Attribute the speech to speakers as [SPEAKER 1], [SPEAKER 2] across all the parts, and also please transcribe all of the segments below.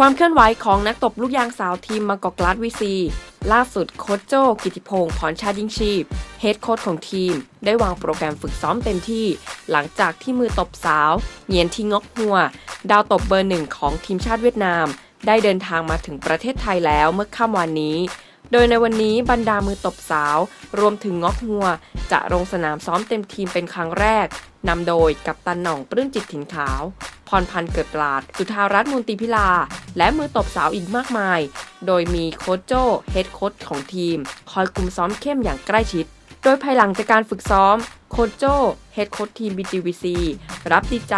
[SPEAKER 1] ความเคลื่อนไหวของนักตบลูกยางสาวทีมมากอกลาดวีซี ล่าสุดโค้ชโจกิติพงศ์พรชาติยิ่งชีพเฮดโค้ชของทีม ได้วางโปรแกรมฝึกซ้อมเต็มที่ หลังจากที่มือตบสาวเหยียนทิงกหัว ดาวตบเบอร์หนึ่งของทีมชาติเวียดนาม ได้เดินทางมาถึงประเทศไทยแล้วเมื่อค่ำวันนี้ โดยในวันนี้บรรดามือตบสาว รวมถึงงอกหัว จะลงสนามซ้อมเต็มทีมเป็นครั้งแรกนำโดยกัปตันหน่องปลื้มจิตถิ่นขาว พรพันธ์เกิดปราด สุธารัตน์มูลติพิลา และมือตบสาวอีกมากมาย โดยมีโค้ชโจเฮดโค้ชของทีม คอยคุมซ้อมเข้มอย่างใกล้ชิด โดยภายหลังจากการฝึกซ้อม โค้ชโจเฮดโค้ชทีม BGVC รับดีใจ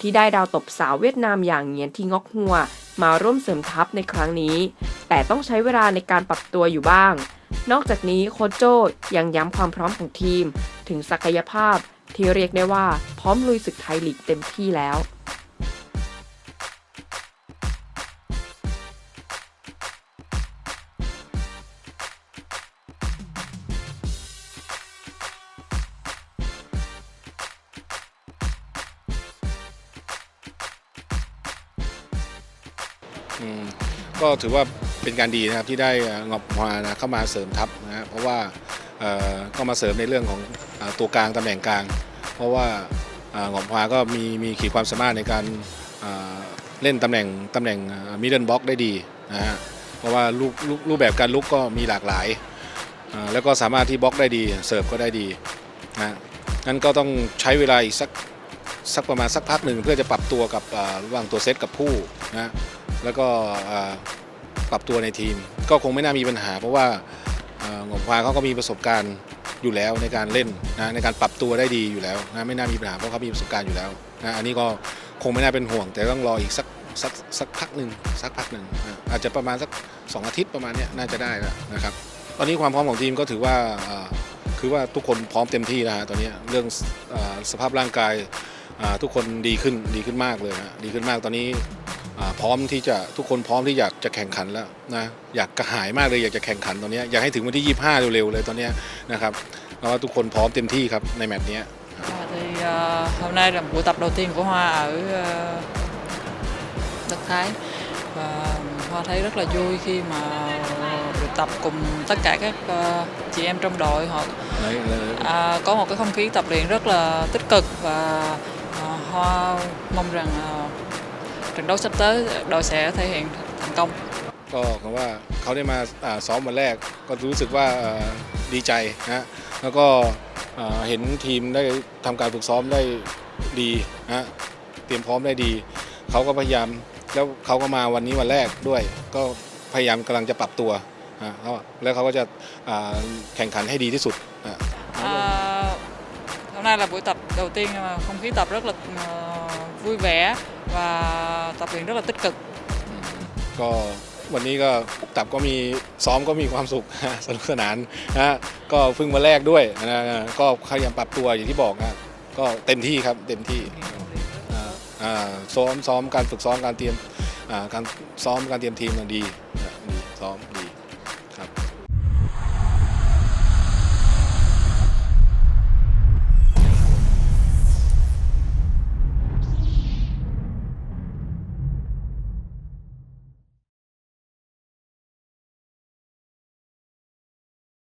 [SPEAKER 1] ที่ได้ดาวตบสาวเวียดนามอย่างเงียนทิงอกหัว มาร่วมเสริมทัพในครั้งนี้ แต่ต้องใช้เวลาในการปรับตัวอยู่บ้าง นอกจากนี้โคโจยังย้ำความพร้อมของทีม ถึงศักยภาพที่เรียกได้ว่าพร้อมลุยศึกไทยลีกเต็มที่แล้ว
[SPEAKER 2] อืม ก็ถือว่าเป็นการดีนะครับที่ได้เงบมานะเข้ามาเสริมทัพนะเพราะว่าก็มาเสริมในเรื่องของตัวกลางตำแหน่งกลาง เพราะว่าอ่างบมาก็มีมีขีดความสามารถในการเล่นตำแหน่งตำแหน่งมิดเดิลบล็อกได้ดีนะฮะเพราะว่ารูปรูปแบบการลุกก็มีหลากหลาย แล้วก็สามารถที่บล็อกได้ดีเสิร์ฟก็ได้ดีนะงั้นก็ต้องใช้เวลาอีกสักสักประมาณสักพักหนึ่งเพื่อจะปรับตัวกับระหว่างตัวเซตกับผู้นะ แล้วก็ปรับตัวในทีม ก็คงไม่น่ามีปัญหา เพราะว่าหงพาเขาก็มีประสบการณ์อยู่แล้วในการเล่นนะในการปรับตัวได้ดีอยู่แล้วนะไม่น่ามีปัญหาเพราะเขามีประสบการณ์อยู่แล้วนะอันนี้ก็คงไม่น่าเป็นห่วง แต่ต้องรออีกสักสักสักพักหนึ่งสักพักหนึ่งนะอาจจะประมาณสักสองอาทิตย์ประมาณนี้น่าจะได้แล้วนะครับ ตอนนี้ความพร้อมของทีมก็ถือว่าคือว่าทุกคนพร้อมเต็มที่นะฮะตอนนี้เรื่องอสภาพร่างกายทุกคนดีขึ้นดีขึ้นมากเลยนะดีขึ้นมากตอนนี้ พร้อมที่จะทุกคนพร้อมที่อยากจะแข่งขันแล้วนะอยากกระหายมากเลยอยากจะแข่งขันตอนนี้อยากให้ถึงวันที่ 25 เร็วๆเลยตอนนี้นะครับเพราะว่าทุกคนพร้อมเต็มที่ครับในแมตช์นี้
[SPEAKER 3] thì ờ, hôm nay là buổi tập đầu tiên của Hoa ở ờ, đất Thái và Hoa thấy rất là vui khi mà được tập cùng tất cả các ờ, chị em trong đội họ
[SPEAKER 2] Đấy, là-
[SPEAKER 3] à, có một cái không khí tập luyện rất là tích cực và ờ, Hoa mong rằng ờ, trận đấu sắp tới đội sẽ thể hiện thành công
[SPEAKER 2] ก็คำว่าเขาได้มาอ่าซ้อมวันแรกก็รู้สึกว่าอ่าดีใจนะแล้วก็อ่าเห็นทีมได้ทำการฝึกซ้อมได้ดีนะเตรียมพร้อมได้ดี เขาก็พยายามแล้วเขาก็มาวันนี้วันแรกด้วย ก็พยายามกำลังจะปรับตัวนะเขาแล้วเขาก็จะอ่าแข่งขันให้ดีที่สุดนะ
[SPEAKER 3] À, hôm nay là buổi tập đầu tiên mà không khí tập rất là ờ, vui vẻ và tập luyện rất là tích cực
[SPEAKER 2] ก็วันนี้ก็ตับก็มีซ้อมก็มีความสุข สนุกสนานนะฮะก็เพิ่งมาแรกด้วยนะก็พยายามปรับตัวอย่างที่บอกนะก็เต็มที่ครับเต็มที่อ่าอ่าซ้อมซ้อมการฝึกซ้อมการเตรียมอ่าการซ้อมการเตรียมทีมน่ะดีนะดีซ้อมดี